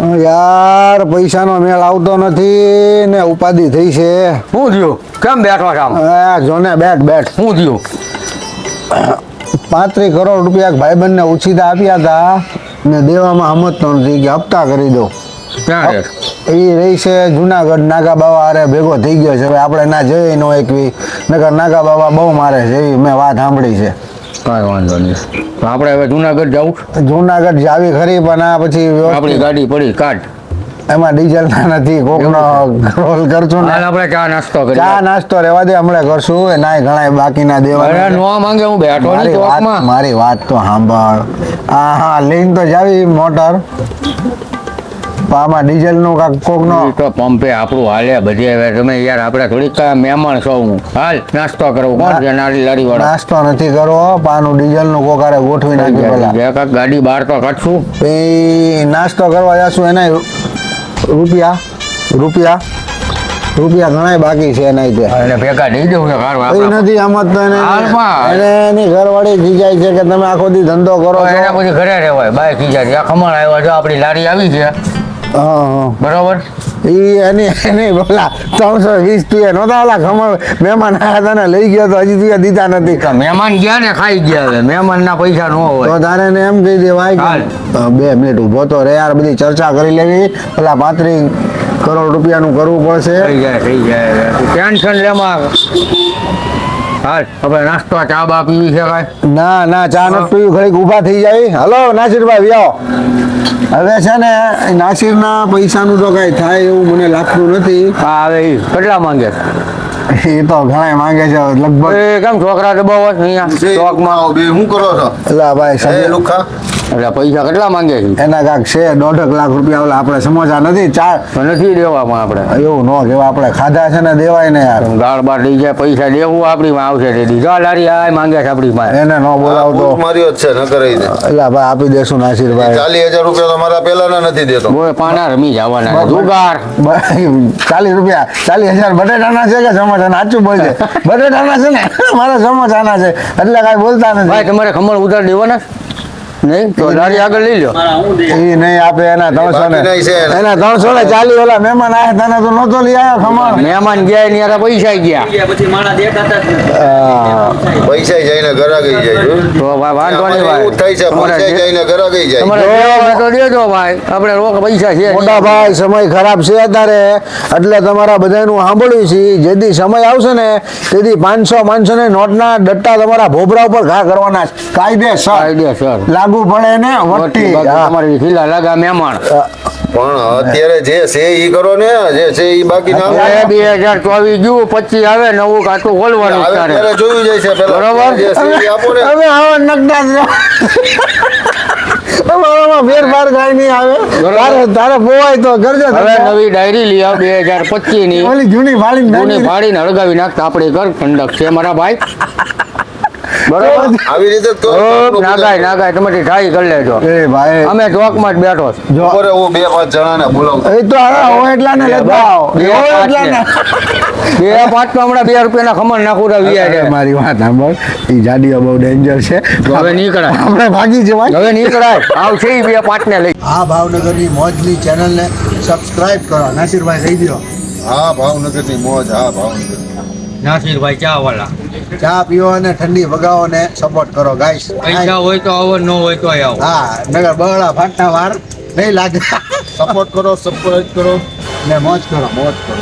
યાર પૈસાનો મેળ આવતો નથી ને ઉપાધિ થઈ છે. શું થયું? કેમ બેઠવા કામ? જોને બેઠ બેઠ. શું થયું? પાંત્રીસ કરોડ રૂપિયા ભાઈબંધને ઉછીતા આપ્યા હતા ને દેવામાં હમતતો નથી કે હપ્તા કરી દો. એ રહી છે જુનાગઢ. નાગા બાવા અરે ભેગો થઈ ગયો છે. આપણે ના જઈએ નો એકવી નકર નાગા બાવા બહુ મારે છે. એવી મેં વાત સાંભળી છે. કાંઈ વાંધો નહીં. આપણે હવે જુનાગઢ જવું જુનાગઢ જાવી ખરી પણ આ પછી આપણી ગાડી પડી કાઢ. એમાં ડીઝલ ના નથી કોકનો રોલ કરશું ને. આપણે ચા નાસ્તો ચા કરીએ નાસ્તો રેવા દે હમણાં કરશું. નાય ઘણા બાકીના અરે દેવા નો માંગે હું બેઠો મારી વાત ચોકમાં. મારી વાત તો સાંભળ. આ હા લઈને તો જાવી મોટર. આમાં ડીઝલનું કાંક કોક નો ઈ તો પંપે આપણું હાલે બધે. હવે તમે યાર આપણે થોડીક મહેમાન છો હું. હાલ નાસ્તો કરવો. કોણ છે નારી લારી વાળો નાસ્તો નથી કરવો પાનું ડીઝલનું કોકારે ગોઠવી નાખી પેલા. કાંઈક ગાડી બહાર તો કાઢશું. એ નાસ્તો કરવા જશું એના રૂપિયા રૂપિયા રૂપિયા ઘણા બાકી છે એના તે અને ભેગા નહીં દઉં ને કાર એ. નથી આમાં તો એને હાલમાં. એને એની ઘરવાળી થઈ જાય છે કે તમે આખો દી ધંધો કરો એના એને પછી ઘરે રહેવાય. બાય ખીજા ત્યાં ખમણ આવ્યા જો આપણી લારી આવી છે. બરોબર? ઈ એની એની બોલા ત્રણસો વીસ તું નહોતા ઓલા ખમણ મહેમાન આવ્યા હતા ને લઈ ગયો તો હજી તું દીધા નથી. મહેમાન ગયા ને ખાઈ ગયા હવે. મહેમાનના પૈસા ન તો હોય તારે ને એમ કહી દેવાય ભાઈ બે મિનિટ ઊભો તો રે યાર બધી ચર્ચા કરી લેવી. પેલા પાંત્રીસ કરોડ રૂપિયાનું કરવું પડશે. ટેન્શન લેમાં. હાલ હવે નાસ્તો ચા બા પીવી છે કાંઈ? ના ના ચા નથી પીવું ઘડીક ઊભા થઈ જાય. હલો નાસિરભાઈ વ્યાવો હવે છે ને એ નાસિરના પૈસાનું તો કાંઈ થાય એવું મને લાગતું નથી. હા હવે કેટલા માંગે છે? એ તો ઘણા માંગે છે લગભગ કેમ છોકરા દબાવો છો અહીંયા? ચોકમાં? બે શું કરો છો? એટલે ભાઈ સાહેબ લુખા. એટલે પૈસા કેટલા માંગે છે? એના કાંક છે દોઢક લાખ રૂપિયા ઓલા આપણે સમોસા નથી ચાર નથી દેવામાં આપણે. એવું ન કેવા આપણે ખાધા છે ને દેવાય ને યાર. ગાળ બાર લઈ જાય પૈસા દેવું આપણી માં આવશે તે દીધા લારી આ માંગે છે આપણી માં એને ન બોલાવતો. તો માર્યો જ છે ન કરી દે. એટલે ભાઈ આપી દેશું નાસિરભાઈ. ચાલીસ હજાર રૂપિયા તો મારા પેલાના નથી દેતો. બોય પાના રમી જવાના છે. જુગાર. ચાલીસ રૂપિયા. ચાલીસ હજાર બટેટાના છે કે સમોસાના? સાચું બોલજે બટેટાના છે ને? મારા સમોસાના છે. એટલે કાંઈ બોલતા નથી. ભાઈ તમારે ખમણ ઉધાર દેવાના નહીં? તો લારી આગળ લઈ લો એ નહીં આપે એના ત્રણસો ને બાકી નહીં છે? એના. એના ત્રણસો ને ચાલીસ ઓલા મહેમાન આવ્યા તને તો નહોતો લઈ આવ્યો ખમણ. મહેમાન ગયા એની હારે પૈસા ગયા. પછી માણા દેખાતા જ નથી. હા. પૈસા જઈને ઘરા ગઈ જાય તો ભાઈ વાંધો નહીં આમાં એવું છે પૈસા જઈને ઘરા ગઈ જાય. તમારે તો દેજો ભાઈ. આપણે રોક પૈસા છે મોટા ભાઈ સમય ખરાબ છે અત્યારે. એટલે તમારા બધાનું સાંભળ્યું છે. જેથી સમય આવશે ને તેથી પાંચસો પાંચસો ને નોટના ડટ્ટા તમારા ભોબરા ઉપર ઘા કરવાના. કાયદેસર. કાયદેસર. લાગુ પડે ને વટી તમારી ખીલા લાગા મહેમાન. પણ અત્યારે જે છે ઈ કરો ને જે છે ઈ બાકી ના આવે. બે હજાર ચોવીસ જુઓ પચીસ આવે નવું કાચું ખોલવાનું તારે. ત્યારે જોયું જાય છે બરોબર. હવે આવા આમાં ફેરફાર કાંઈ નહીં આવે. તારે તારે પોવાય તો કરજો હવે નવી ડાયરી લઈ આવ બે હજાર પચીસની જૂની ફાડીને જૂની. ફાડીને હળગાવી નાખતા આપણે ઘર ઠંડક છે મારા ભાઈ. બરોબર? આવી રીતે તો નાગાય નાગાય તમારી ટ્રાય કરી લેજો. એ ભાઈ. અમે ચોકમાં જ બેઠો જો. બપોરે હું બે પાંચ જણાને બોલાવું એ તો હવે હો એટલા ને લેતા હો એટલા ને. ને. બે પાંચ તો હમણાં બે રૂપિયાના ખમણ નાખું તો વ્યાજ મારી વાત સાંભળ. એ જાડીઓ બહુ ડેન્જર છે. હવે નીકળાય. આપણે ભાગી જવાય. હવે નીકળાય. આવ છે બે પાંચ ને લઈ. આ ભાવનગરની મોજની ચેનલને સબસ્ક્રાઇબ કરો. નાસિરભાઈ કહી દો હા ભાવનગરની મોજ હા ભાવનગર નાસિરભાઈ ચા વાળા ચા પીવો અને ઠંડી ભગાવો ને સપોર્ટ કરો ગાઈસ પૈસા હોય તો આવો ન હોય તો આવો. હા નગર બગડા ફાટના વાર નહીં લાગે. સપોર્ટ કરો સપોર્ટ કરો. ને મોજ કરો મોજ કરો.